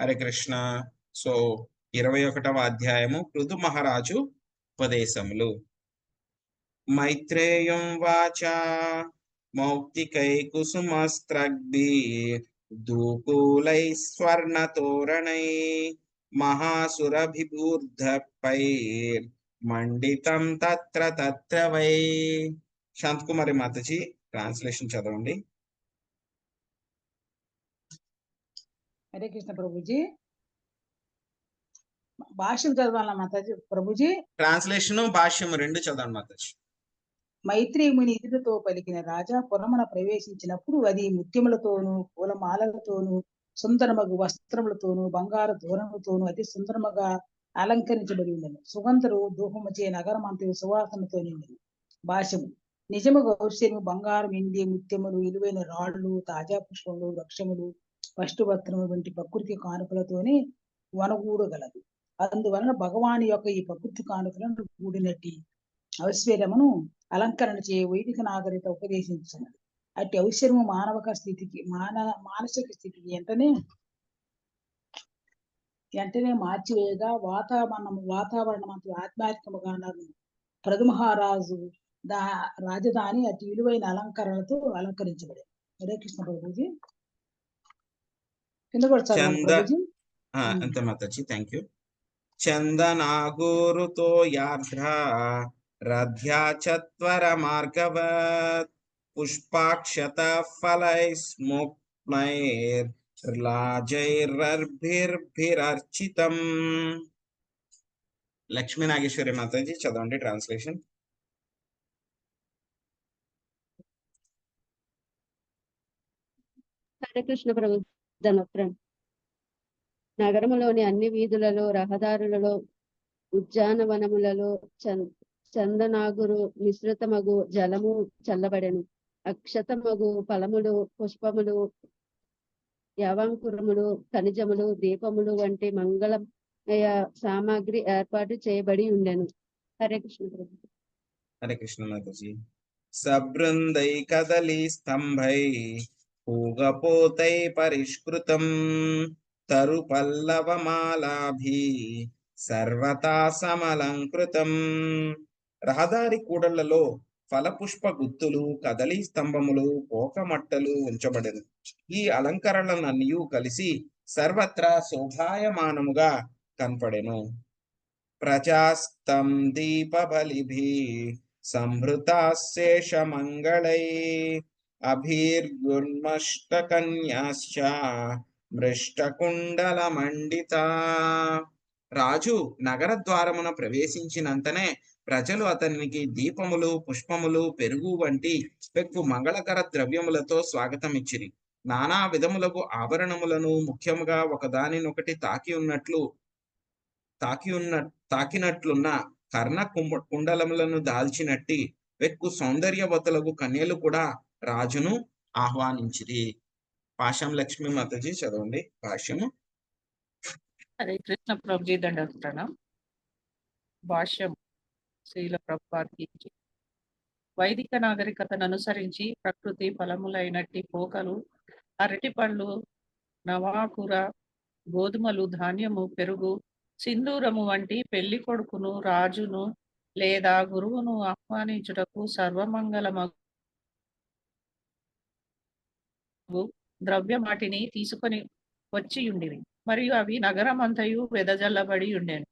Hare Krishna. So ఇరవై ఒకటవ అధ్యాయము పృథు మహారాజు ఉపదేశములు. మైత్రేయం వాచ మౌక్తికై కుసుమస్త్రగ్భి దూకూలై స్వర్ణతోరణై మహాసురభిభూర్ధపై మండితం తత్ర తత్ర వై. శాంతకుమారి మాతజీ ట్రాన్స్లేషన్ చదవండి. హరే కృష్ణ ప్రభుజీ. భాష్యం చదవాలా మాతాజీ? ప్రభుజీ? ట్రాన్స్లేషన్ భాష్యం రెండు చదవండి మాతాజీ. మైత్రి ముని ఎదురుతో పలికిన రాజా పురమున ప్రవేశించినప్పుడు అది ముత్యములతోనూ పూలమాలలతోనూ సుందరమగు వస్త్రములతోనూ బంగారు దూరములతోనూ అతి సుందరముగా అలంకరించబడి ఉండను సుగంధరు దూహముచే నగరమంతయు సువాసనతో నిండిను భాష్యము నిజముగా ఔషధము బంగారం వెండి ముత్యములు విలువైన రాళ్ళు తాజా పుష్పములు వృక్షములు పష్టువస్త్రము వంటి ప్రకృతి కానుకలతోనే వనగూడగలదు. అందువలన భగవాని యొక్క ఈ ప్రకృతి కానుకలను కూడినట్టి ఐశ్వర్యమును అలంకరణ చే వైదిక నాగరికత ఉపదేశించినది. అట్టి ఐశ్వర్యము మానవక స్థితికి మాన మానసిక స్థితికి వెంటనే వెంటనే మార్చివేయగా వాతావరణం వాతావరణం అంత ఆధ్యాత్మికముగా నన్ను ప్రథమహారాజు దా రాజధాని అతి విలువైన అలంకరణలతో అలంకరించబడింది హరే కృష్ణ ప్రభుజీ. కింద చంద-. అంతే మాతాజీ థ్యాంక్ యూ చందనాగోరుతో యార్ధ్ర రథ్యా చత్వర మార్గవత్ పుష్పాక్షత ఫలై స్మోక్నైర్ లాజైర్భిర్భిరర్చితం లక్ష్మీ నాగేశ్వరి మాతాజీ చదవండి ట్రాన్స్లేషన్ హరే కృష్ణ ప్రభు ధనప్రం నగరములోని అన్ని వీధులలో రహదారులలో ఉద్యానవనములలో చందనాగురు మిశ్రితమగు జలము చల్లబడెను. అక్షతమగు ఫలములు పుష్పములు యవంకురములు ఖనిజములు దీపములు వంటి మంగళమయ సామాగ్రి ఏర్పాటు చేయబడి ఉండెను. హరే కృష్ణ హరే కృష్ణ మాతాజీ. సబృందై కదలి స్తంభై పూగపోతై పరిష్కృతం తరు పల్లవమాలాభి సర్వతా సమలంకృతం. రహదారి కూడళ్ళలో ఫలపుష్ప గుత్తులు కదలి స్తంభములు పోకమట్టలు ఉంచబడను. ఈ అలంకరణలన్నీ కలిసి సర్వత్రా శోభాయమానముగా కనపడెను. ప్రజాస్తం దీపబలిభి సంభృతాశేషమంగళై అభిర్గున్మష్టకన్యాశ్చ మృష్టకుండలమండిత. రాజు నగర ద్వారమున ప్రవేశించినంతనే ప్రజలు అతనికి దీపములు పుష్పములు పెరుగు వంటి పెక్కు మంగళకర ద్రవ్యములతో స్వాగతమిచ్చిరి. నానా విధములకు ఆభరణములను ముఖ్యముగా ఒకదానినొకటి తాకి ఉన్నట్లు తాకి ఉన్న తాకినట్లున్న కర్ణ కుండలములను దాల్చినట్టి వెక్కు సౌందర్యవతులకు కన్యలు కూడా రాజును ఆహ్వానించిరి. పాశం లక్ష్మి మాతజీ చదవండి భాష్యము హరే కృష్ణ ప్రభుజీ దండం భాష్యం శ్రీల ప్రభుపాదికి వైదిక నాగరికతను అనుసరించి ప్రకృతి ఫలములైనట్టి పోకలు అరటి పళ్ళు నవాకుర గోధుమలు ధాన్యము పెరుగు సింధూరము వంటి పెళ్ళి కొడుకును రాజును లేదా గురువును ఆహ్వానించుటకు సర్వమంగళమగు ద్రవ్యమాటిని తీసుకొని వచ్చి మరియు అవి నగరమంతయు వెదజల్లబడి ఉండేవి.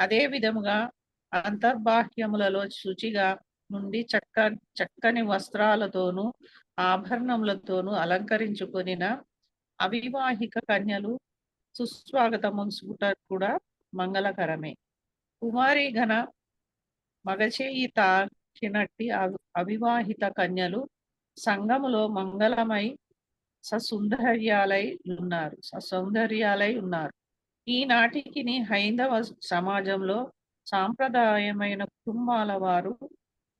అదే విధముగా అంతర్బాహ్యములలో శుచిగా నుండి చక్క చక్కని వస్త్రాలతోనూ ఆభరణములతోనూ అలంకరించుకొనిన అవివాహిక కన్యలు సుస్వాగతము కూడా మంగళకరమే. కుమారి ఘన మగచేయి తాకినట్టి అవి- అవివాహిత కన్యలు సంఘములో మంగళమై ససుందర్యాలై ఉన్నారు సౌందర్యాలై ఉన్నారు. ఈనాటికి హైందవ సమాజంలో సాంప్రదాయమైన కుటుంబాల వారు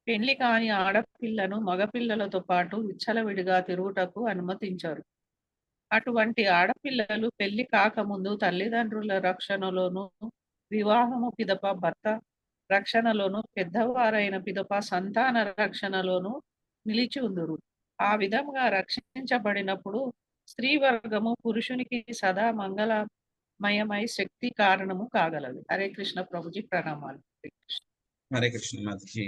పెళ్ళి కాని ఆడపిల్లను మగపిల్లలతో పాటు విచ్చలవిడిగా తిరుగుటకు అనుమతించారు. అటువంటి ఆడపిల్లలు పెళ్ళి కాకముందు తల్లిదండ్రుల రక్షణలోను వివాహము పిదప భర్త రక్షణలోను పెద్దవారైన పిదప సంతాన రక్షణలోను నిలిచి ఉందరు. ఆ విధంగా రక్షించబడినప్పుడు స్త్రీ వర్గము పురుషునికి సదా మంగళమయమై శక్తి కారణము కాగలదు. హరే కృష్ణ ప్రభుజీ ప్రణామాలు. హరే కృష్ణ. మాతజీ.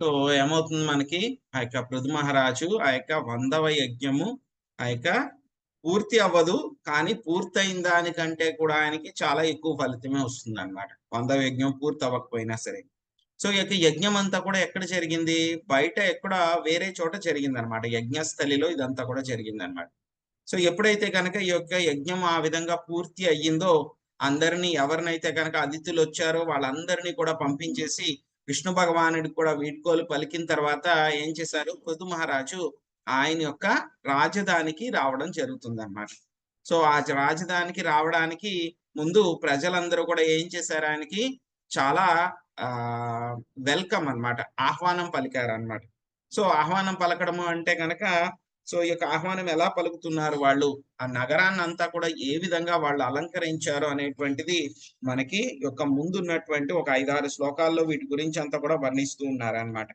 సో ఏమవుతుంది మనకి? ఆ యొక్క పృథు మహారాజు ఆ యొక్క వందవ యజ్ఞము ఆ యొక్క పూర్తి అవ్వదు. కానీ పూర్తయిన దానికంటే కూడా ఆయనకి చాలా ఎక్కువ ఫలితమే వస్తుంది అనమాట వందవ యజ్ఞం పూర్తి అవ్వకపోయినా సరే. సో ఈ యొక్క యజ్ఞం అంతా కూడా ఎక్కడ జరిగింది? బయట ఎక్కడ వేరే చోట జరిగింది అనమాట యజ్ఞస్థలిలో ఇదంతా కూడా జరిగింది అనమాట సో ఎప్పుడైతే కనుక ఈ యొక్క యజ్ఞం ఆ విధంగా పూర్తి అయ్యిందో అందరినీ ఎవరినైతే కనుక అతిథులు వచ్చారో వాళ్ళందరినీ కూడా పంపించేసి విష్ణు భగవానుడికి కూడా వీడ్కోలు పలికిన తర్వాత ఏం చేశారు? పృథు మహారాజు ఆయన యొక్క రాజధానికి రావడం జరుగుతుంది అన్నమాట సో ఆ రాజధానికి రావడానికి ముందు ప్రజలందరూ కూడా ఏం చేశారు? ఆయనకి చాలా వెల్కమ్ అన్నమాట. ఆహ్వానం పలికారు అన్నమాట సో ఆహ్వానం పలకడము అంటే కనుక సో ఈ యొక్క ఆహ్వానం ఎలా పలుకుతున్నారు వాళ్ళు? ఆ నగరాన్ని అంతా కూడా ఏ విధంగా వాళ్ళు అలంకరించారు అనేటువంటిది మనకి యొక్క ముందున్నటువంటి ఒక ఐదారు శ్లోకాల్లో వీటి గురించి అంతా కూడా వర్ణిస్తూ ఉన్నారు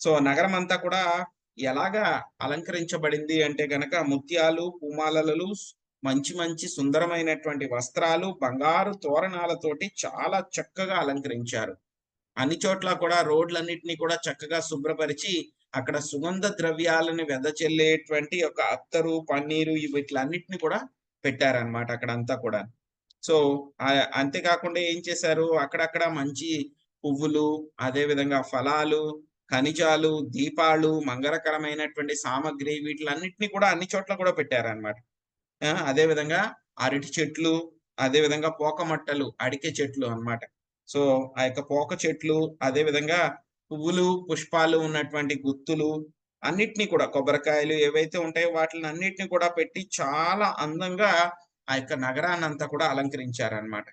సో నగరం అంతా కూడా ఎలాగా అలంకరించబడింది అంటే గనక ముత్యాలు పూమాలలు మంచి మంచి సుందరమైనటువంటి వస్త్రాలు బంగారు తోరణాలతోటి చాలా చక్కగా అలంకరించారు. అన్ని చోట్ల కూడా రోడ్లన్నిటిని కూడా చక్కగా శుభ్రపరిచి అక్కడ సుగంధ ద్రవ్యాలను వెదజల్లేటువంటి ఒక అత్తరు పన్నీరు ఈ వీటిలన్నిటిని కూడా పెట్టారనమాట అక్కడ అంతా కూడా. సో అంతేకాకుండా ఏం చేశారు? అక్కడక్కడ మంచి పువ్వులు అదే విధంగా ఫలాలు ఖనిజాలు దీపాలు మంగళకరమైనటువంటి సామగ్రి వీటిలన్నిటిని కూడా అన్ని చోట్ల కూడా పెట్టారనమాట అదే విధంగా అరటి చెట్లు అదే విధంగా పోక మట్టలు చెట్లు అన్నమాట. సో ఆ యొక్క పోక చెట్లు అదే విధంగా పువ్వులు పుష్పాలు ఉన్నటువంటి గుత్తులు అన్నిటినీ కూడా కొబ్బరికాయలు ఏవైతే ఉంటాయో వాటిని అన్నిటిని కూడా పెట్టి చాలా అందంగా ఆ యొక్క నగరాన్ని అంతా కూడా అలంకరించారనమాట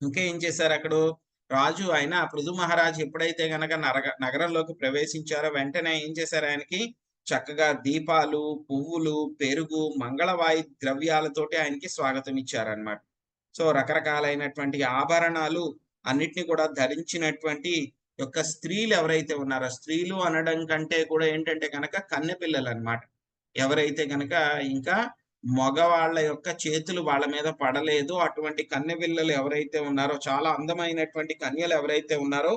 ఇంకా ఏం చేశారు అక్కడ? రాజు ఆయన పృథు మహారాజు ఎప్పుడైతే గనక నరగ నగరంలోకి ప్రవేశించారో వెంటనే ఏం చేశారు ఆయనకి? చక్కగా దీపాలు పువ్వులు పెరుగు మంగళవాయి ద్రవ్యాలతోటి ఆయనకి స్వాగతం ఇచ్చారనమాట సో రకరకాలైనటువంటి ఆభరణాలు అన్నిటిని కూడా ధరించినటువంటి యొక్క స్త్రీలు ఎవరైతే ఉన్నారో స్త్రీలు అనడం కంటే కూడా ఏంటంటే కనుక కన్నె పిల్లలు అన్నమాట ఎవరైతే కనుక ఇంకా మగవాళ్ళ యొక్క చేతులు వాళ్ళ మీద పడలేదు అటువంటి కన్నె పిల్లలు ఎవరైతే ఉన్నారో చాలా అందమైనటువంటి కన్యలు ఎవరైతే ఉన్నారో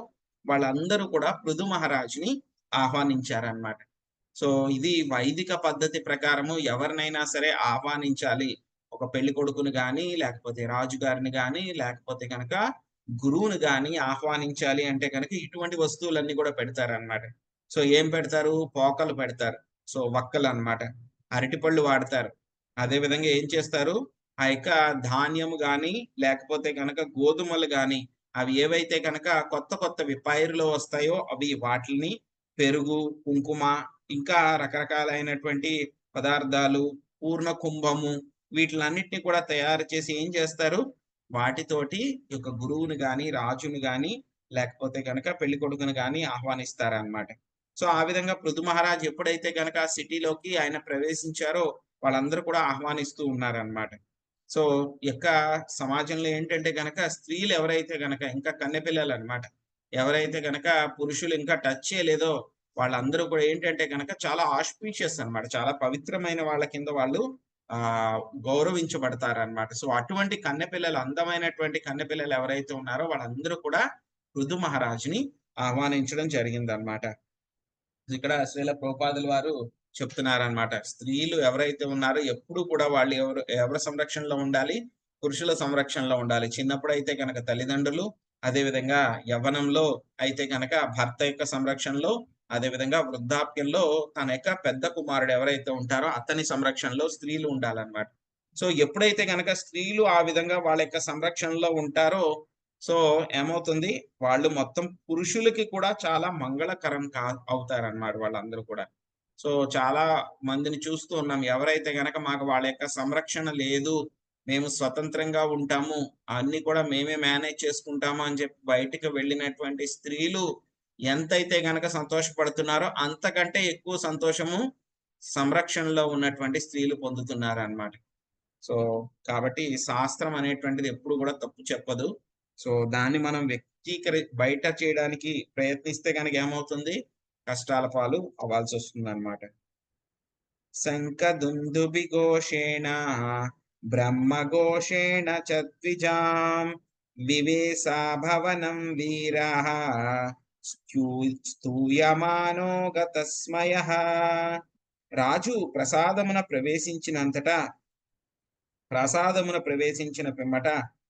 వాళ్ళందరూ కూడా పృథు మహారాజుని ఆహ్వానించారనమాట సో ఇది వైదిక పద్ధతి ప్రకారము ఎవరినైనా సరే ఆహ్వానించాలి. ఒక పెళ్ళి కొడుకుని గాని లేకపోతే రాజుగారిని గాని లేకపోతే కనుక గురువుని కానీ ఆహ్వానించాలి అంటే కనుక ఇటువంటి వస్తువులన్నీ కూడా పెడతారన్నమాట. సో ఏం పెడతారు? పోకలు పెడతారు. సో వక్కలు అన్నమాట. అరటిపళ్ళు వాడతారు. అదే విధంగా ఏం చేస్తారు? ఆ యొక్క ధాన్యము కానీ లేకపోతే కనుక గోధుమలు కానీ అవి ఏవైతే కనుక కొత్త కొత్తవి పైరులో వస్తాయో అవి వాటిని పెరుగు కుంకుమ ఇంకా రకరకాలైనటువంటి పదార్థాలు పూర్ణ కుంభము వీటిలన్నిటిని కూడా తయారు చేసి ఏం చేస్తారు? వాటితోటి యొక్క గురువుని గాని రాజుని గాని లేకపోతే గనక పెళ్ళి కొడుకుని గాని ఆహ్వానిస్తారనమాట సో ఆ విధంగా పృథు మహారాజ్ ఎప్పుడైతే గనక ఆ సిటీలోకి ఆయన ప్రవేశించారో వాళ్ళందరూ కూడా ఆహ్వానిస్తూ ఉన్నారన్నమాట. సో యొక్క సమాజంలో ఏంటంటే గనక స్త్రీలు ఎవరైతే గనక ఇంకా కన్నెపిల్లలు అన్నమాట ఎవరైతే గనక పురుషులు ఇంకా టచ్ చేయలేదో వాళ్ళందరూ కూడా ఏంటంటే గనక చాలా ఆస్పీషియస్ అన్నమాట. చాలా పవిత్రమైన వాళ్ళ కింద వాళ్ళు ఆ గౌరవించబడతారు సో అటువంటి కన్నెపిల్లలు అందమైనటువంటి కన్నెపిల్లలు ఎవరైతే ఉన్నారో వాళ్ళందరూ కూడా రుదు మహారాజుని ఆహ్వానించడం జరిగిందనమాట ఇక్కడ శ్రీల ప్రోపాదుల వారు చెప్తున్నారనమాట స్త్రీలు ఎవరైతే ఉన్నారో ఎప్పుడు కూడా వాళ్ళు ఎవరు ఎవరి సంరక్షణలో ఉండాలి? పురుషుల సంరక్షణలో ఉండాలి. చిన్నప్పుడు అయితే కనుక తల్లిదండ్రులు అదే విధంగా యవ్వనంలో అయితే కనుక భర్త యొక్క సంరక్షణలో అదే విధంగా వృద్ధాప్యంలో తన యొక్క పెద్ద కుమారుడు ఎవరైతే ఉంటారో అతని సంరక్షణలో స్త్రీలు ఉండాలన్నమాట. సో ఎప్పుడైతే కనుక స్త్రీలు ఆ విధంగా వాళ్ళ యొక్క సంరక్షణలో ఉంటారో సో ఏమవుతుంది? వాళ్ళు మొత్తం పురుషులకి కూడా చాలా మంగళకరం కా అవుతారన్నమాట వాళ్ళందరూ కూడా. సో చాలా మందిని చూస్తూ ఉన్నాం. ఎవరైతే గనక మాకు వాళ్ళ యొక్క సంరక్షణ లేదు మేము స్వతంత్రంగా ఉంటాము అన్ని కూడా మేమే మేనేజ్ చేసుకుంటాము అని చెప్పి బయటకు వెళ్ళినటువంటి స్త్రీలు ఎంతైతే గనక సంతోషపడుతున్నారో అంతకంటే ఎక్కువ సంతోషము సంరక్షణలో ఉన్నటువంటి స్త్రీలు పొందుతున్నారు అన్నమాట సో కాబట్టి శాస్త్రం అనేటువంటిది ఎప్పుడు కూడా తప్పు చెప్పదు. సో దాన్ని మనం వ్యక్తీకరి బయట చేయడానికి ప్రయత్నిస్తే కనుక ఏమవుతుంది? కష్టాల పాలు అవ్వాల్సి వస్తుంది అనమాట శంఖ దుందుబి ఘోషేణ బ్రహ్మఘోషేణ చద్విజాం ద్విజాం వివేశా భవనం వీరా స్తూయమానో గతస్మయ. రాజు ప్రసాదమున ప్రవేశించినంతట ప్రసాదమున ప్రవేశించిన పిమ్మట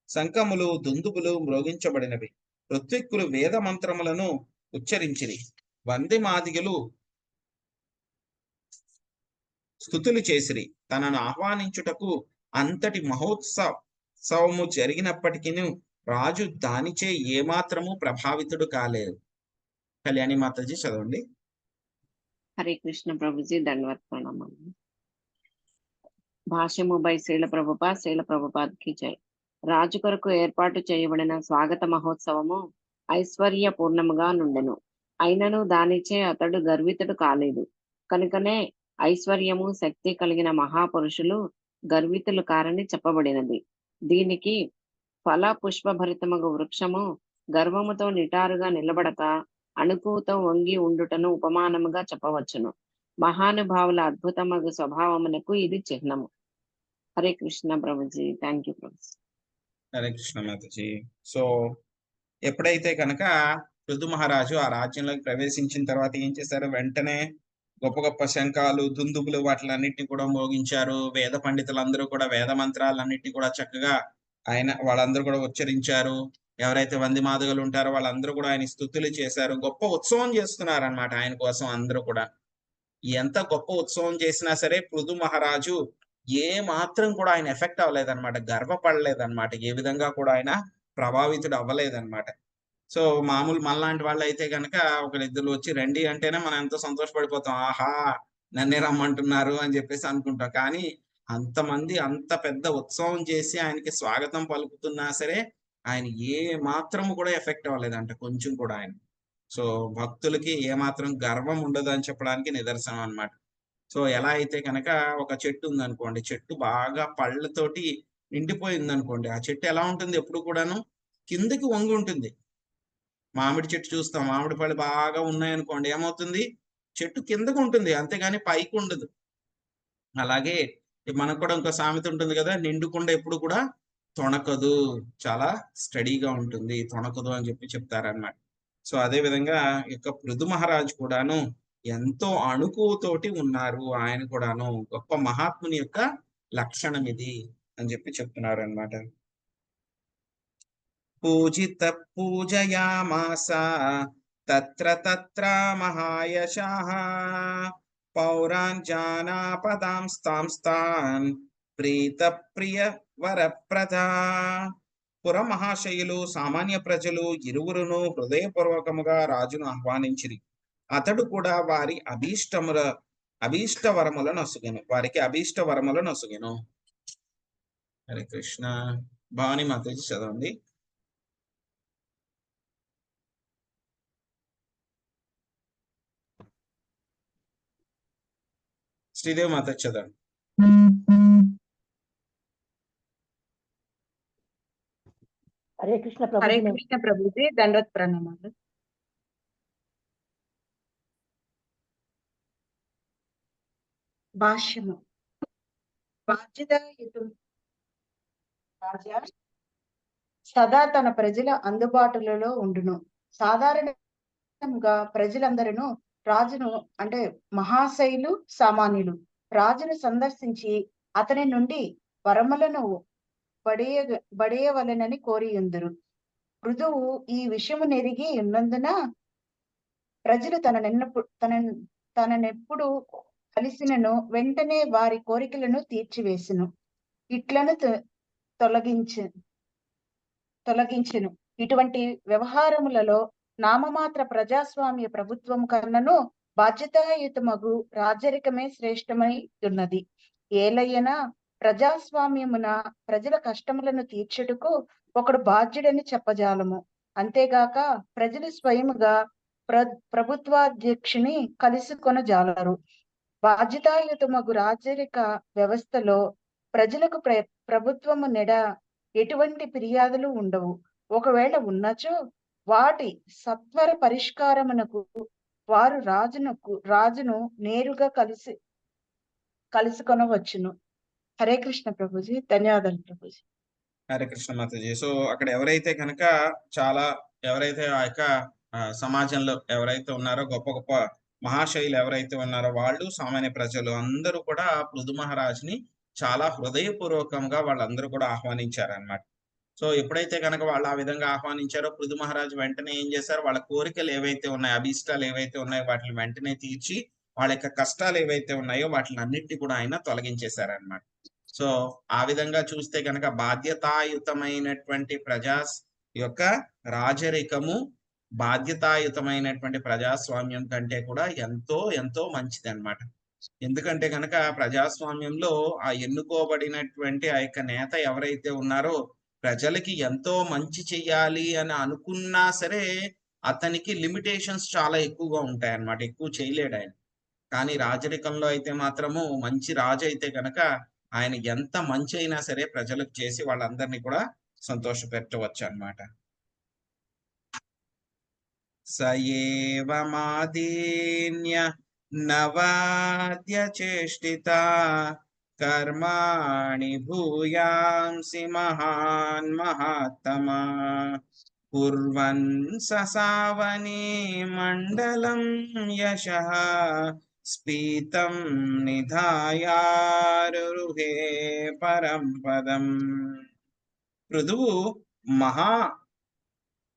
శంఖములు దుందుబులు మ్రోగించబడినవి. ఋత్విక్కులు వేద మంత్రములను ఉచ్చరించిరి. వంది మాదిగలు స్థుతులు చేసిరి. తనను ఆహ్వానించుటకు అంతటి మహోత్సవము జరిగినప్పటికీ రాజు దానిచే ఏమాత్రము ప్రభావితుడు కాలేదు. కళ్యాణి మాతాజీ చదవండి. హరే కృష్ణ ప్రభుజీ దండవత్ ప్రణామం భాష్యము బై శ్రీల ప్రభుప శ్రీల ప్రభుపాద్కి జై. రాజు కొరకు ఏర్పాటు చేయబడిన స్వాగత మహోత్సవము ఐశ్వర్య పూర్ణముగా నుండెను. అయినను దానిచే అతడు గర్వితుడు కాలేదు. కనుకనే ఐశ్వర్యము శక్తి కలిగిన మహాపురుషులు గర్వితులు కారని చెప్పబడినది. దీనికి ఫల పుష్పభరితమగు వృక్షము గర్వముతో నిటారుగా నిలబడక అనుకూతం వంగి ఉండుటను ఉపమానముగా చెప్పవచ్చును. మహానుభావుల అద్భుతమగు స్వభావమునకు ఇది చిహ్నము. హరే కృష్ణ ప్రభుజీ. థ్యాంక్ యూ ప్రభుజీ హరే కృష్ణ మాతాజీ. సో ఎప్పుడైతే కనుక పృథు మహారాజు ఆ రాజ్యంలోకి ప్రవేశించిన తర్వాత ఏం చేశారు? వెంటనే గొప్ప గొప్ప శంఖాలు దుందుబులు వాటిలన్నిటిని కూడా మోగించారు. వేద పండితులందరూ కూడా వేద మంత్రాలన్నిటిని కూడా చక్కగా ఆయన వాళ్ళందరూ కూడా ఉచ్చరించారు. ఎవరైతే వంది మాదుగలు ఉంటారో వాళ్ళందరూ కూడా ఆయన స్థుతులు చేశారు. గొప్ప ఉత్సవం చేస్తున్నారు అనమాట ఆయన కోసం అందరూ కూడా. ఎంత గొప్ప ఉత్సవం చేసినా సరే పృథు మహారాజు ఏ మాత్రం కూడా ఆయన ఎఫెక్ట్ అవ్వలేదన్నమాట. గర్వపడలేదన్నమాట. ఏ విధంగా కూడా ఆయన ప్రభావితుడు అవ్వలేదన్నమాట. సో మామూలు మనలాంటి వాళ్ళు అయితే కనుక ఒకరిద్దరు వచ్చి రండి అంటేనే మనం ఎంతో సంతోషపడిపోతాం. ఆహా నన్నే రమ్మంటున్నారు అని చెప్పేసి అనుకుంటాం. కానీ అంతమంది అంత పెద్ద ఉత్సవం చేసి ఆయనకి స్వాగతం పలుకుతున్నా సరే ఆయన ఏ మాత్రం కూడా ఎఫెక్ట్ అవ్వలేదంట కొంచెం కూడా ఆయన. సో భక్తులకి ఏ మాత్రం గర్వం ఉండదు అని చెప్పడానికి నిదర్శనం అన్నమాట. సో ఎలా అయితే కనుక ఒక చెట్టు ఉందనుకోండి చెట్టు బాగా పళ్ళతోటి నిండిపోయింది అనుకోండి ఆ చెట్టు ఎలా ఉంటుంది ఎప్పుడు కూడాను? కిందకి వంగి ఉంటుంది. మామిడి చెట్టు చూస్తాం మామిడి పళ్ళు బాగా ఉన్నాయనుకోండి ఏమవుతుంది? చెట్టు కిందకు ఉంటుంది అంతేగాని పైకి ఉండదు. అలాగే మనకు కూడా ఇంకో సామెత ఉంటుంది కదా నిండుకుండా ఎప్పుడు కూడా తొణకదు చాలా స్టడీగా ఉంటుంది తొణకదు అని చెప్పి చెప్తారన్నమాట. సో అదే విధంగా ఈ యొక్క పృథు మహారాజు కూడాను ఎంతో అణుకుతోటి ఉన్నారు. ఆయన కూడాను గొప్ప మహాత్ముని యొక్క లక్షణం ఇది అని చెప్పి చెప్తున్నారు అన్నమాట పూజిత పూజయామాస తత్ర తత్ర మహాయశాః పౌరాన్ స్థాన్ ప్రీత ప్రియ వరప్రదా. పురమహాశయులు సామాన్య ప్రజలు ఇరువురును హృదయపూర్వకముగా రాజును ఆహ్వానించిరి. అతడు కూడా వారి అభీష్టముల అభీష్ట వరముల నొసుగెను. వారికి అభీష్ట వరముల నొసుగెను. హరే కృష్ణ. భావని మాతాజీ చదవండి. శ్రీదేవి మాత చదవండి. హరే కృష్ణ హరే ప్రభు కృష్ణ ప్రభుజీ దండవత్ ప్రణామాలు. భాష్యము. బాధ్యతాయుతం రాజా సదా తన ప్రజల అందుబాటులలో ఉండును. సాధారణంగా ప్రజలందరూ రాజును అంటే మహాశైలు సామాన్యులు. రాజును సందర్శించి అతని నుండి వరములను బడియ బడియవలెనని కోరి ఉందరు మృదువు ఈ విషయము నెరిగి ఉన్నందున ప్రజలు తన నిన్నప్పుడు తన తననెప్పుడు కలిసినను వెంటనే వారి కోరికలను తీర్చివేసును. ఇట్లను తొ- తొలగించు తొలగించును. ఇటువంటి వ్యవహారములలో నామమాత్ర ప్రజాస్వామ్య ప్రభుత్వం కన్నను బాధ్యతాయుతమగు రాజరికమే శ్రేష్టమై ఉన్నది ఏలయ్యనా ప్రజాస్వామ్యమున ప్రజల కష్టములను తీర్చుటకు ఒకడు బాధ్యుడని చెప్పజాలము. అంతేగాక ప్రజలు స్వయముగా ప్ర ప్రభుత్వాధ్యక్షుని కలుసుకొనజాలరు. బాధ్యతాయుతమగు రాజరిక వ్యవస్థలో ప్రజలకు ప్ర ప్రభుత్వము నెడ ఎటువంటి ఫిర్యాదులు ఉండవు. ఒకవేళ ఉన్నచో వాటి సత్వర పరిష్కారమునకు వారు రాజునకు రాజును నేరుగా కలిసి కలుసుకొనవచ్చును. హరే కృష్ణ ప్రభుజీ ధన్యవాదాలు ప్రభుజీ. హరే కృష్ణ మాతాజీ. సో అక్కడ ఎవరైతే కనుక చాలా ఎవరైతే ఆ యొక్క సమాజంలో ఎవరైతే ఉన్నారో గొప్ప గొప్ప మహాశైలు ఎవరైతే ఉన్నారో వాళ్ళు సామాన్య ప్రజలు అందరూ కూడా పృథు మహారాజ్ని చాలా హృదయపూర్వకంగా వాళ్ళందరూ కూడా ఆహ్వానించారనమాట సో ఎప్పుడైతే కనుక వాళ్ళు ఆ విధంగా ఆహ్వానించారో పృథు మహారాజు వెంటనే ఏం చేశారు? వాళ్ళ కోరికలు ఏవైతే ఉన్నాయో అభీష్టాలు ఏవైతే ఉన్నాయో వాటిని వెంటనే తీర్చి వాళ్ళ యొక్క కష్టాలు ఏవైతే ఉన్నాయో వాటిని అన్నింటినీ కూడా ఆయన తొలగించేశారన్నమాట. సో ఆ విధంగా చూస్తే కనుక బాధ్యతాయుతమైనటువంటి ప్రజా యొక్క రాజరికము బాధ్యతాయుతమైనటువంటి ప్రజాస్వామ్యం కంటే కూడా ఎంతో ఎంతో మంచిది అన్నమాట ఎందుకంటే కనుక ప్రజాస్వామ్యంలో ఆ ఎన్నుకోబడినటువంటి ఆ యొక్క నేత ఎవరైతే ఉన్నారో ప్రజలకి ఎంతో మంచి చెయ్యాలి అని అనుకున్నా సరే అతనికి లిమిటేషన్స్ చాలా ఎక్కువగా ఉంటాయి అన్నమాట ఎక్కువ చేయలేడు ఆయన. కానీ రాజరికంలో అయితే మాత్రము మంచి రాజు అయితే కనుక ఆయన ఎంత మంచి అయినా సరే ప్రజలకు చేసి వాళ్ళందరినీ కూడా సంతోష పెట్టవచ్చు అనమాట సయేవ నవాద్య చేష్టిత కర్మాణి భూయాంసి మహాన్ మహాత్మా కుర్వన్ ససావని మండలం యశ స్పీతం నిధాయారుహే పరం పదం. పృథువు మహా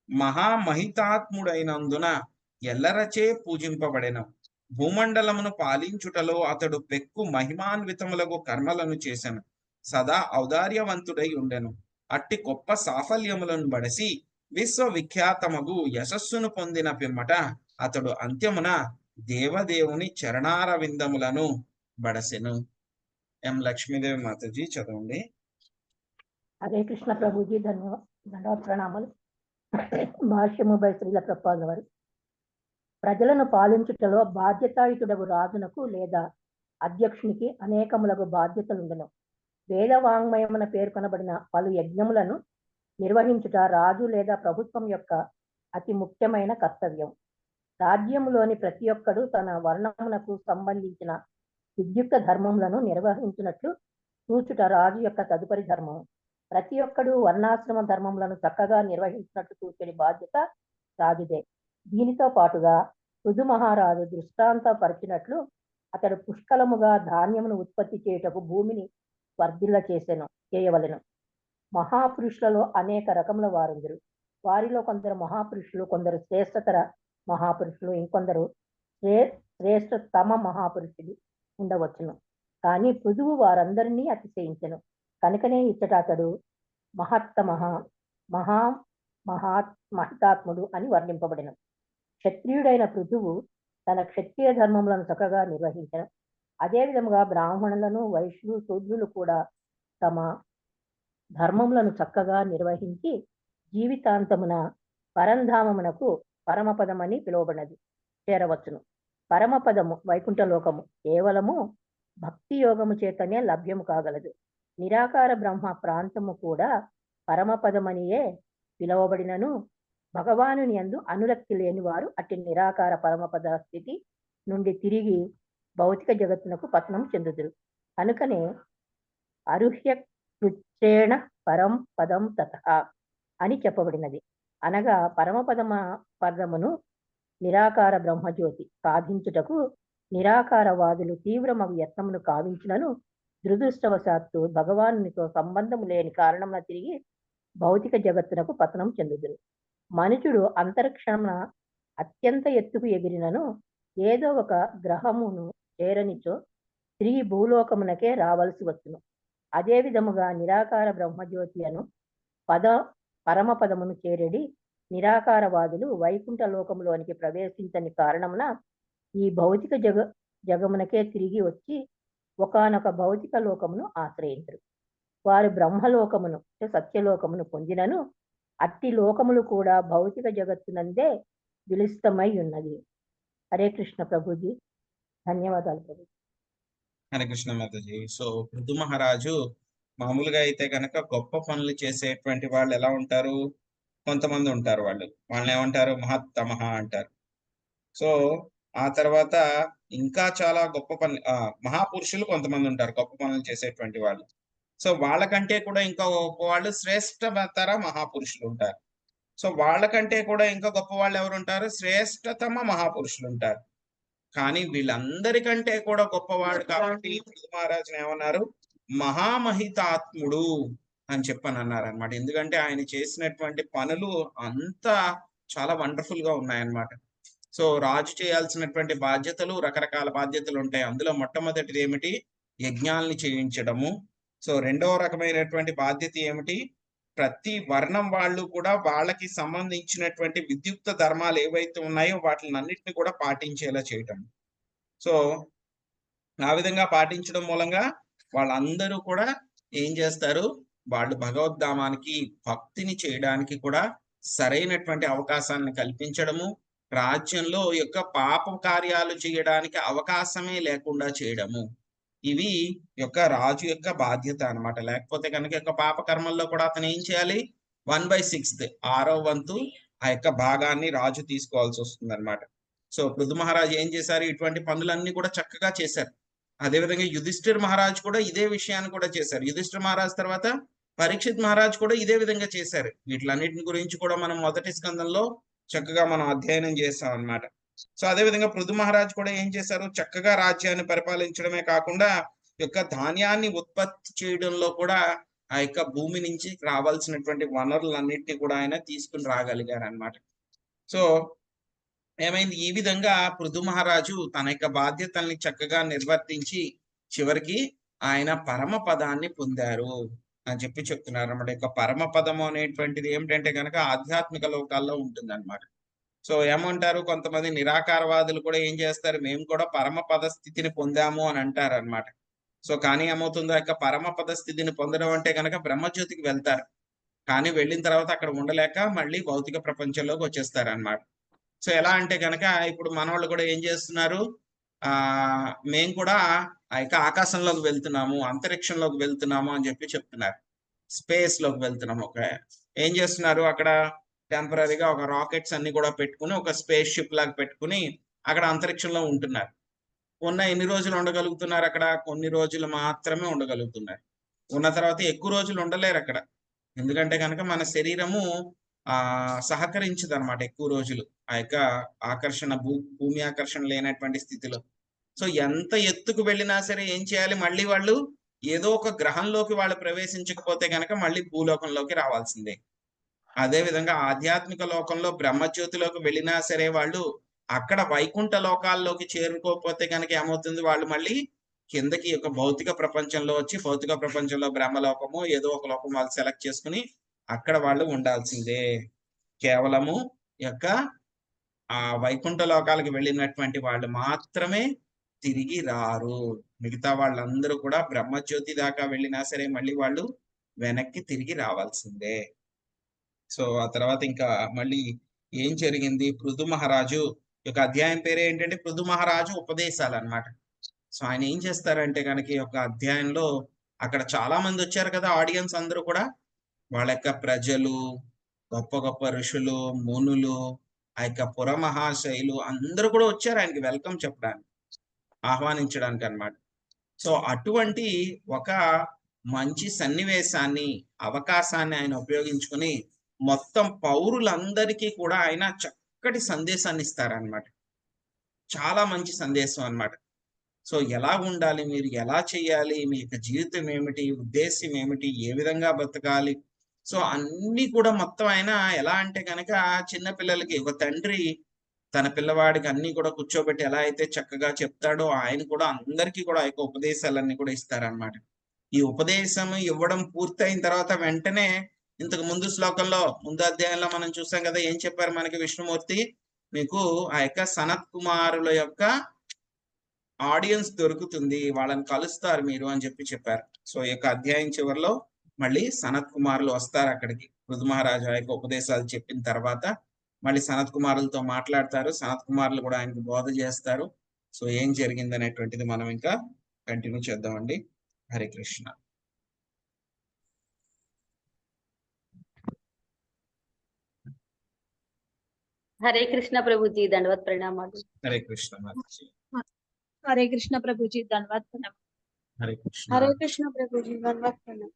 మహామహితాత్ముడైనందున ఎల్లరచే పూజింపబడెను. భూమండలమును పాలించుటలో అతడు పెక్కు మహిమాన్వితములకు కర్మలను చేసెను. సదా ఔదార్యవంతుడై ఉండెను. అట్టి గొప్ప సాఫల్యములను బడసి విశ్వవిఖ్యాతమగు యశస్సును పొందిన పిమ్మట అతడు అంత్యమున దేవదేవుని చరణారవిందములను బడసెను. ఎం లక్ష్మీదేవి మాతజీ చదవండి. హరే కృష్ణ ప్రభుజీ ధన్యవాద ధన్యవాద ప్రణామాలు. భాష్యము బై శ్రీల ప్రపాద వారు. ప్రజలను పాలించుటలో బాధ్యతాయుతుడగు రాజునకు లేదా అధ్యక్షునికి అనేకములకు బాధ్యతలుండను. వేద వాంగ్మయమున పేర్కొనబడిన పలు యజ్ఞములను నిర్వహించుట రాజు లేదా ప్రభుత్వం యొక్క అతి ముఖ్యమైన కర్తవ్యం. రాజ్యములోని ప్రతి ఒక్కడు తన వర్ణమునకు సంబంధించిన విద్యుక్త ధర్మములను నిర్వహించినట్లు చూచుట రాజు యొక్క తదుపరి ధర్మం. ప్రతి ఒక్కడు వర్ణాశ్రమ ధర్మములను చక్కగా నిర్వహించినట్లు చూచని బాధ్యత రాజుదే. దీనితో పాటుగా రుజు మహారాజు దృష్టాంతపరిచినట్లు అతడు పుష్కలముగా ధాన్యమును ఉత్పత్తి చేయుటకు భూమిని వర్ధిల్ల చేసెను చేయవలెను. మహాపురుషులలో అనేక రకముల వారందరు. వారిలో కొందరు మహాపురుషులు కొందరు శ్రేష్టతర మహాపురుషులు ఇంకొందరు శ్రే శ్రేష్టతమ మహాపురుషులు ఉండవచ్చును. కానీ పృథువు వారందరినీ అతిశయించను. కనుకనే ఇచ్చట అతడు మహత్తమ మహా మహా మహితాత్ముడు అని వర్ణింపబడిన. క్షత్రియుడైన పృథువు తన క్షత్రియ ధర్మములను చక్కగా నిర్వహించిన. అదే విధముగా బ్రాహ్మణులను వైశ్యులు శూద్రులు కూడా తమ ధర్మములను చక్కగా నిర్వహించి జీవితాంతమున పరంధామమునకు పరమపదమని పిలువబడినది. చేరవచ్చును. పరమపదము వైకుంఠలోకము కేవలము భక్తి యోగము చేతనే లభ్యము కాగలదు. నిరాకార బ్రహ్మ ప్రాంతము కూడా పరమపదమనియే పిలువబడినను భగవానుని యందు అనురక్తి లేని వారు అట్టి నిరాకార పరమపద స్థితి నుండి తిరిగి భౌతిక జగత్తునకు పతనం చెందుదురు. కనుకనే అరుహ్య కృచ్చేణ పరం పదం తత అని చెప్పబడినది. అనగా పరమపదమ పదమును నిరాకార బ్రహ్మజ్యోతి సాధించుటకు నిరాకారవాదులు తీవ్రమగు యత్నమును కావించినను దురదృష్టవశాత్తు భగవానునితో సంబంధము లేని కారణమున తిరిగి భౌతిక జగత్తునకు పతనం చెందుదురు. మనుషుడు అంతరిక్షమున అత్యంత ఎత్తుకు ఎగిరినను ఏదో ఒక గ్రహమును చేరనిచో తిరిగి భూలోకమునకే రావలసి వచ్చును అదే విధముగా నిరాకార బ్రహ్మజ్యోతి అను పద పరమపదమును చేరడి నిరాకారవాదులు వైకుంఠ లోకములోనికి ప్రవేశించని కారణమున ఈ భౌతిక జగ జగమునకే తిరిగి వచ్చి ఒకానొక భౌతిక లోకమును ఆశ్రయించరు. వారు బ్రహ్మలోకమును సత్యలోకమును పొందినను అట్టి లోకములు కూడా భౌతిక జగత్తునందే విలుస్తమై ఉన్నది హరే కృష్ణ ప్రభుజీ. ధన్యవాదాలు ప్రభు హరే కృష్ణ మాతాజీ. సో పృథు మహారాజు మామూలుగా అయితే కనుక గొప్ప పనులు చేసేటువంటి వాళ్ళు ఎలా ఉంటారు? కొంతమంది ఉంటారు వాళ్ళు. వాళ్ళని ఏమంటారు? మహత్తమహ అంటారు. సో ఆ తర్వాత ఇంకా చాలా గొప్ప పని ఆ, మహాపురుషులు కొంతమంది ఉంటారు గొప్ప పనులు చేసేటువంటి వాళ్ళు. సో వాళ్ళకంటే కూడా ఇంకా గొప్ప వాళ్ళు శ్రేష్టతర మహాపురుషులు ఉంటారు. సో వాళ్ళకంటే కూడా ఇంకా గొప్ప వాళ్ళు ఎవరు ఉంటారు? శ్రేష్టతమ మహాపురుషులు ఉంటారు. కానీ వీళ్ళందరికంటే కూడా గొప్పవాడు కాబట్టి మహారాజుని ఏమన్నారు? మహామహితాత్ముడు అని చెప్పని అన్నారు అనమాట ఎందుకంటే ఆయన చేసినటువంటి పనులు అంతా చాలా వండర్ఫుల్గా ఉన్నాయన్నమాట. సో రాజు చేయాల్సినటువంటి బాధ్యతలు రకరకాల బాధ్యతలు ఉంటాయి. అందులో మొట్టమొదటిది ఏమిటి? యజ్ఞాల్ని చేయించడము. సో రెండవ రకమైనటువంటి బాధ్యత ఏమిటి? ప్రతి వర్ణం వాళ్ళు కూడా వాళ్ళకి సంబంధించినటువంటి విద్యుక్త ధర్మాలు ఏవైతే ఉన్నాయో వాటిని అన్నిటిని కూడా పాటించేలా చేయటం. సో ఆ విధంగా పాటించడం మూలంగా వాళ్ళందరూ కూడా ఏం చేస్తారు? వాళ్ళు భగవద్ధామానికి భక్తిని చేయడానికి కూడా సరైనటువంటి అవకాశాన్ని కల్పించడము రాజ్యంలో యొక్క పాప కార్యాలు చేయడానికి అవకాశమే లేకుండా చేయడము. ఇవి యొక్క రాజు యొక్క బాధ్యత అన్నమాట. లేకపోతే కనుక యొక్క పాప కర్మల్లో కూడా అతను ఏం చేయాలి? వన్ బై సిక్స్త్ ఆరో వంతు ఆ యొక్క భాగాన్ని రాజు తీసుకోవాల్సి వస్తుంది అనమాట సో పృథు మహారాజు ఏం చేశారు? ఇటువంటి పనులన్నీ కూడా చక్కగా చేశారు. అదేవిధంగా యుధిష్ఠిర్ మహారాజ్ కూడా ఇదే విషయాన్ని కూడా చేశారు. యుధిష్ఠిర్ మహారాజ్ తర్వాత పరీక్షిత్ మహారాజ్ కూడా ఇదే విధంగా చేశారు. వీటిలన్నిటిని గురించి కూడా మనం మొదటి స్కందంలో చక్కగా మనం అధ్యయనం చేస్తాం అనమాట సో అదే విధంగా పృథు మహారాజ్ కూడా ఏం చేశారు? చక్కగా రాజ్యాన్ని పరిపాలించడమే కాకుండా ఈ యొక్క ధాన్యాన్ని ఉత్పత్తి చేయడంలో కూడా ఆ యొక్క భూమి నుంచి రావాల్సినటువంటి వనరులన్నింటినీ కూడా ఆయన తీసుకుని రాగలిగారు అనమాట సో ఏమైంది? ఈ విధంగా పృథు మహారాజు తన యొక్క బాధ్యతల్ని చక్కగా నిర్వర్తించి చివరికి ఆయన పరమ పదాన్ని పొందారు అని చెప్పి చెప్తున్నారు అన్నమాట. యొక్క పరమ పదము అనేటువంటిది ఏమిటంటే కనుక ఆధ్యాత్మిక లోకాల్లో ఉంటుంది అనమాట సో ఏమంటారు? కొంతమంది నిరాకారవాదులు కూడా ఏం చేస్తారు? మేము కూడా పరమ పద స్థితిని పొందాము అని అంటారు అనమాట సో కానీ ఏమవుతుందో? యొక్క పరమ పద స్థితిని పొందడం అంటే కనుక బ్రహ్మజ్యోతికి వెళ్తారు. కానీ వెళ్ళిన తర్వాత అక్కడ ఉండలేక మళ్ళీ భౌతిక ప్రపంచంలోకి వచ్చేస్తారు అన్నమాట సో ఎలా అంటే కనుక ఇప్పుడు మనవాళ్ళు కూడా ఏం చేస్తున్నారు? ఆ మేము కూడా ఆ యొక్క ఆకాశంలోకి వెళ్తున్నాము అంతరిక్షంలోకి వెళ్తున్నాము అని చెప్పి చెప్తున్నారు. స్పేస్లోకి వెళ్తున్నాము. ఒక ఏం చేస్తున్నారు? అక్కడ టెంపరీగా ఒక రాకెట్స్ అన్ని కూడా పెట్టుకుని ఒక స్పేస్ షిప్ లాగా పెట్టుకుని అక్కడ అంతరిక్షంలో ఉంటున్నారు. ఉన్న ఎన్ని రోజులు ఉండగలుగుతున్నారు అక్కడ? కొన్ని రోజులు మాత్రమే ఉండగలుగుతున్నారు. ఉన్న తర్వాత ఎక్కువ రోజులు ఉండలేరు అక్కడ. ఎందుకంటే కనుక మన శరీరము ఆ సహకరించదు అనమాట ఎక్కువ రోజులు. ఆ యొక్క ఆకర్షణ భూ భూమి ఆకర్షణ లేనటువంటి స్థితిలో. సో ఎంత ఎత్తుకు వెళ్ళినా సరే ఏం చేయాలి? మళ్ళీ వాళ్ళు ఏదో ఒక గ్రహంలోకి వాళ్ళు ప్రవేశించకపోతే కనుక మళ్ళీ భూలోకంలోకి రావాల్సిందే. అదే విధంగా ఆధ్యాత్మిక లోకంలో బ్రహ్మజ్యోతిలోకి వెళ్ళినా సరే వాళ్ళు అక్కడ వైకుంఠ లోకాల్లోకి చేరుకోకపోతే కనుక ఏమవుతుంది? వాళ్ళు మళ్ళీ కిందకి ఒక భౌతిక ప్రపంచంలో వచ్చి భౌతిక ప్రపంచంలో బ్రహ్మలోకము ఏదో ఒక లోకం వాళ్ళు సెలెక్ట్ చేసుకుని అక్కడ వాళ్ళు ఉండాల్సిందే. కేవలము యొక్క ఆ వైకుంఠ లోకాలకు వెళ్ళినటువంటి వాళ్ళు మాత్రమే తిరిగి రారు. మిగతా వాళ్ళందరూ కూడా బ్రహ్మజ్యోతి దాకా వెళ్ళినా సరే మళ్ళీ వాళ్ళు వెనక్కి తిరిగి రావాల్సిందే. సో ఆ తర్వాత ఇంకా మళ్ళీ ఏం జరిగింది? పృథు మహారాజు యొక్క అధ్యాయం పేరు ఏంటంటే పృథు మహారాజు ఉపదేశాలు అన్నమాట సో ఆయన ఏం చేస్తారంటే కనుక ఈ యొక్క అధ్యాయంలో అక్కడ చాలా మంది వచ్చారు కదా ఆడియన్స్ అందరూ కూడా. వాళ్ళ యొక్క ప్రజలు గొప్ప గొప్ప ఋషులు మునులు ఆ యొక్క పురమహాశైలు అందరూ కూడా వచ్చారు ఆయనకి వెల్కమ్ చెప్పడానికి ఆహ్వానించడానికి అన్నమాట. సో అటువంటి ఒక మంచి సన్నివేశాన్ని అవకాశాన్ని ఆయన ఉపయోగించుకుని మొత్తం పౌరులందరికీ కూడా ఆయన చక్కటి సందేశాన్ని ఇస్తారనమాట చాలా మంచి సందేశం అన్నమాట. సో ఎలా ఉండాలి మీరు ఎలా చేయాలి మీ యొక్క జీవితం ఏమిటి ఉద్దేశం ఏమిటి ఏ విధంగా బ్రతకాలి సో అన్ని కూడా మొత్తం ఆయన ఎలా అంటే కనుక చిన్న పిల్లలకి ఒక తండ్రి తన పిల్లవాడికి అన్ని కూడా కూర్చోబెట్టి ఎలా అయితే చక్కగా చెప్తాడో ఆయన కూడా అందరికీ కూడా ఆ యొక్క ఉపదేశాలన్నీ కూడా ఇస్తారనమాట ఈ ఉపదేశం ఇవ్వడం పూర్తయిన తర్వాత వెంటనే ఇంతకు ముందు శ్లోకంలో ముందు అధ్యాయంలో మనం చూసాం కదా ఏం చెప్పారు మనకి విష్ణుమూర్తి? మీకు ఆ యొక్క సనత్ కుమారుల యొక్క ఆడియన్స్ దొరుకుతుంది వాళ్ళని కలుస్తారు మీరు అని చెప్పి చెప్పారు. సో ఈ యొక్క అధ్యాయం చివరిలో మళ్ళీ సనత్ కుమారులు వస్తారు అక్కడికి. పృథు మహారాజు యొక్క ఉపదేశాలు చెప్పిన తర్వాత మళ్ళీ సనత్ కుమారులతో మాట్లాడతారు. సనత్ కుమారులు కూడా ఆయనకు బోధ చేస్తారు. సో ఏం జరిగింది అనేటువంటిది మనం ఇంకా కంటిన్యూ చేద్దామండి. హరే కృష్ణ. హరే కృష్ణ ప్రభుజీ దండవత్ ప్రణామాలు. హరే కృష్ణ హరే కృష్ణ ప్రభుజీ దండవత్ ప్రణామాలు. धन्यवाद प्रणाम హరే కృష్ణ हरे कृष्ण प्रभु जी धन्यवाद प्रणाम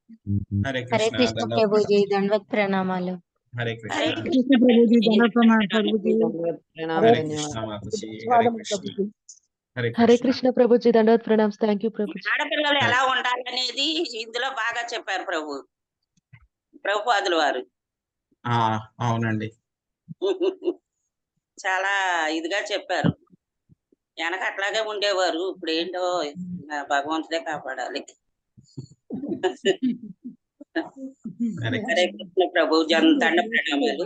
హరే హరే కృష్ణ కృష్ణ దండ- ప్రభుజీ దండవత్ ప్రణామాలు హరే కృష్ణ కృష్ణ ప్రభుజీ ధన్యవాద ప్రమాణ ప్రభుజీ హరే కృష్ణ మాతాజీ హరే కృష్ణ హరే హరే కృష్ణ కృష్ణ ప్రభుజీ దండవత్ ప్రణామ్స్ థ్యాంక్ యూ ప్రభుజీ ఆడపిల్లలు ఎలా ఉండాలనేది ఇందులో బాగా చెప్పారు ప్రభు ప్రభుపాదులు వారు ఆ, అవునండి చాలా ఇదిగా చెప్పారు వెనక అట్లాగే ఉండేవారు. ఇప్పుడు ఏంటో భగవంతుడే కాపాడాలి. హరే కృష్ణ ప్రభు జన్ దండ ప్రణామాలు.